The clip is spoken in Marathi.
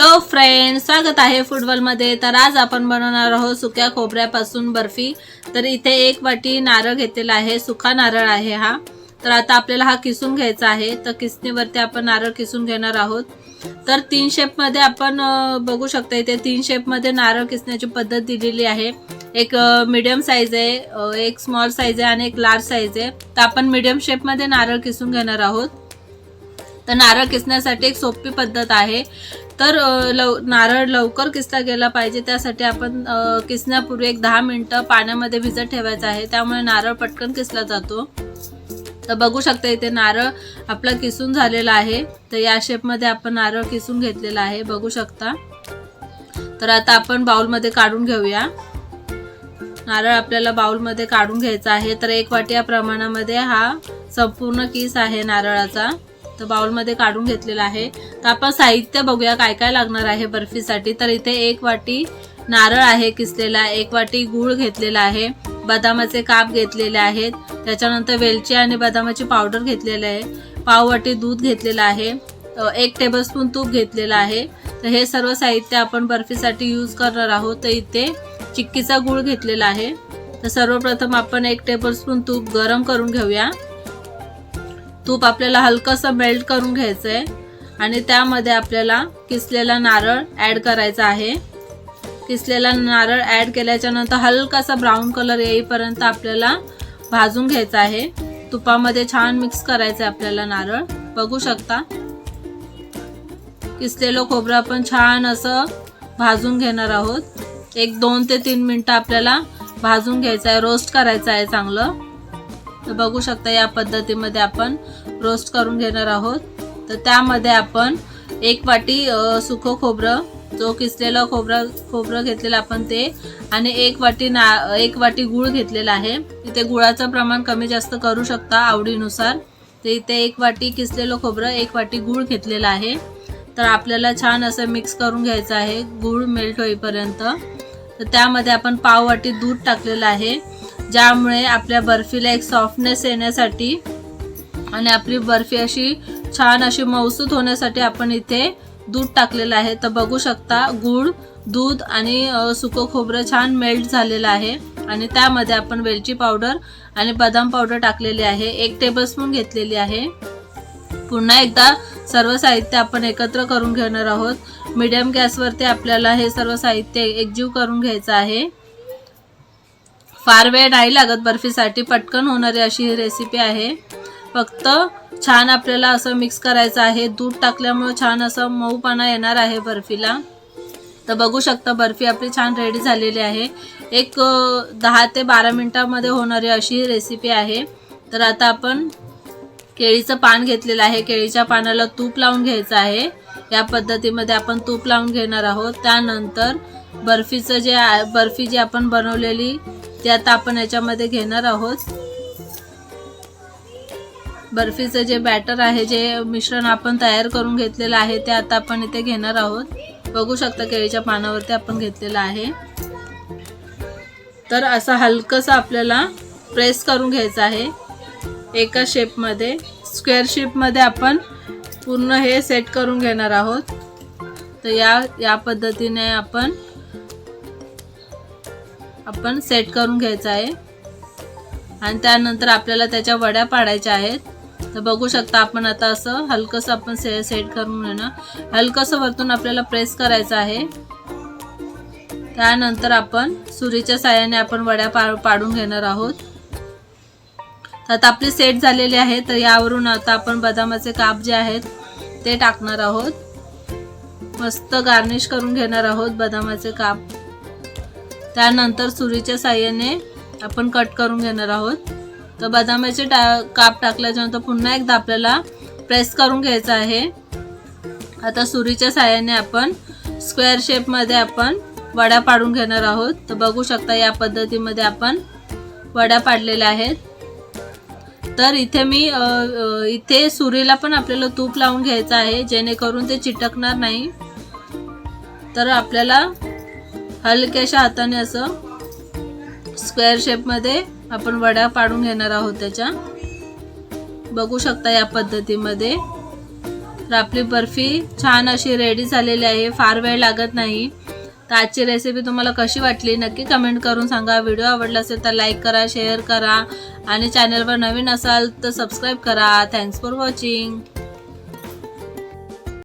हॅलो फ्रेंड स्वागत आहे फुटबॉलमध्ये तर आज आपण बनवणार आहोत सुक्या खोबऱ्यापासून बर्फी. तर इथे एक वाटी नारळ घेतलेला आहे सुका नारळ आहे हा. तर आता आपल्याला हा किसून घ्यायचा आहे. तर किसणीवरती आपण नारळ किसून घेणार आहोत. तर तीन शेपमध्ये आपण बघू शकता इथे तीन शेपमध्ये नारळ किसण्याची पद्धत दिलेली आहे. एक मिडियम साईज आहे एक स्मॉल साईज आहे आणि एक लार्ज साईज आहे. तर आपण मिडियम शेपमध्ये नारळ किसून घेणार आहोत. तर नारळ किसण्यासाठी एक सोपी पद्धत आहे. तर लव नारळ लवकर किसला गेला पाहिजे त्यासाठी आपण किसण्यापूर्वी एक दहा मिनटं पाण्यामध्ये भिजत ठेवायचं आहे. त्यामुळे नारळ पटकन किसला जातो. तर बघू शकता इथे नारळ आपला किसून झालेला आहे. तर या शेपमध्ये आपण नारळ किसून घेतलेला आहे. बघू शकता. तर आता आपण बाउलमध्ये काढून घेऊया. नारळ आपल्याला बाउलमध्ये काढून घ्यायचा आहे. तर एक वाटी या प्रमाणामध्ये हा संपूर्ण किस आहे नारळाचा. तर बाउलमध्ये काढून घेतलेलं आहे. तर आपण साहित्य बघूया काय काय लागणार आहे बर्फीसाठी. तर इथे एक वाटी नारळ आहे किसलेला एक वाटी गूळ घेतलेला आहे बदामाचे काप घेतलेले आहेत. त्याच्यानंतर वेलची आणि बदामाची पावडर घेतलेली आहे. पाव वाटी दूध घेतलेलं आहे. एक टेबलस्पून तूप घेतलेलं आहे. तर हे सर्व साहित्य आपण बर्फीसाठी यूज करणार आहोत. तर इथे चिक्कीचा गूळ घेतलेला आहे. तर सर्वप्रथम आपण एक टेबलस्पून तूप गरम करून घेऊया. तूप आपल्याला हलकंसं मेल्ट करून घ्यायचं आहे आणि त्यामध्ये आपल्याला किसलेला नारळ ॲड करायचा आहे. किसलेला नारळ ॲड केल्याच्यानंतर हलकासा ब्राऊन कलर येईपर्यंत आपल्याला भाजून घ्यायचा आहे. तुपामध्ये छान मिक्स करायचं आहे आपल्याला नारळ. बघू शकता? किसलेलं खोबरं आपण छान असं भाजून घेणार आहोत. एक दोन ते तीन मिनटं आपल्याला भाजून घ्यायचं आहे रोस्ट करायचं आहे चांगलं. तर बघू शकता या पद्धतीमध्ये आपण रोस्ट करून घेणार आहोत. तर त्यामध्ये आपण एक वाटी सुखं खोबरं जो किसलेलं खोबरं खोबरं घेतलेलं आपण ते आणि एक वाटी ना एक वाटी गूळ घेतलेला आहे. इथे गुळाचं प्रमाण कमी जास्त करू शकता आवडीनुसार. तर इथे एक वाटी किसलेलं खोबरं एक वाटी गूळ घेतलेलं आहे. तर आपल्याला छान असं मिक्स करून घ्यायचं आहे. गूळ मेल्ट होईपर्यंत. तर त्यामध्ये आपण पाव वाटी दूध टाकलेलं आहे. ज्यामुळे आपल्या बर्फीला एक सॉफ्टनेस येण्यासाठी आणि आपली बर्फी अशी छान अशी मौसूद होण्यासाठी आपण इथे दूध टाकलेलं आहे. तर बघू शकता गूळ दूध आणि सुकं खोबरं छान मेल्ट झालेलं आहे. आणि त्यामध्ये आपण वेलची पावडर आणि बदाम पावडर टाकलेली आहे. एक टेबलस्पून घेतलेली आहे. पुन्हा एकदा सर्व साहित्य आपण एकत्र करून घेणार आहोत. मीडियम गॅसवरती आपल्याला हे सर्व साहित्य एकजीव करून घ्यायचं आहे. फार वेळ नाही लागत बर्फीसाठी. पटकन होणारी अशी ही रेसिपी आहे. फक्त छान आपल्याला असं मिक्स करायचं आहे. दूध टाकल्यामुळे छान असं मऊपणा येणार आहे बर्फीला. तर बघू शकता बर्फी आपली छान रेडी झालेली आहे. एक दहा ते बारा मिनटामध्ये होणारी अशी ही रेसिपी आहे. तर आता आपण केळीचं पान घेतलेलं आहे. केळीच्या पानाला तूप लावून घ्यायचं आहे. या पद्धतीमध्ये आपण तूप लावून घेणार आहोत. त्यानंतर बर्फीचं जे बर्फी जी आपण बनवलेली ते आता आपण याच्यामध्ये घेणार आहोत. बर्फीचं जे बॅटर आहे जे मिश्रण आपण तयार करून घेतलेलं आहे ते आता आपण इथे घेणार आहोत. बघू शकता केळीच्या पानावरती आपण घेतलेलं आहे. तर असं हलकंसं आपल्याला प्रेस करून घ्यायचं आहे. एका शेपमध्ये स्क्वेअर शेपमध्ये आपण पूर्ण हे सेट करून घेणार आहोत. तर या या पद्धतीने आपण आपण सेट करून घ्यायचं आहे. आणि त्यानंतर आपल्याला त्याच्या वड्या पाडायच्या आहेत. तर बघू शकता आपण आता असं हलकंसं आपण से सेट करून घेणं हलकंसं वरतून आपल्याला प्रेस करायचं आहे. त्यानंतर आपण सुरीच्या साह्याने आपण वड्या पा पाडून घेणार आहोत. तर आता आपली सेट झालेली आहे तर यावरून आता आपण बदामाचे काप जे आहेत ते टाकणार आहोत. मस्त गार्निश करून घेणार आहोत बदामाचे काप. त्यानंतर सुरीच्या साह्याने आपण कट करून घेणार आहोत. तर बदामाचे टा काप टाकल्याच्यानंतर पुन्हा एकदा आपल्याला प्रेस करून घ्यायचं आहे. आता सुरीच्या साह्याने आपण स्क्वेअर शेपमध्ये आपण वड्या पाडून घेणार आहोत. तर बघू शकता या पद्धतीमध्ये आपण वड्या पाडलेल्या आहेत. तर इथे मी इथे सुरीला पण आपल्याला तूप लावून घ्यायचं आहे जेणेकरून ते चिटकणार नाही. तर आपल्याला हलक्याशा हाताने असं स्क्वेअर शेपमध्ये आपण वड्या पाडून घेणार आहोत त्याच्या. बघू शकता या पद्धतीमध्ये. तर आपली बर्फी छान अशी रेडी झालेली आहे. फार वेळ लागत नाही. तर आजची रेसिपी तुम्हाला कशी वाटली? नक्की कमेंट करून सांगा. व्हिडिओ आवडला असेल तर लाईक करा शेअर करा. आणि चॅनलवर नवीन असाल तर सबस्क्राईब करा. Thanks for watching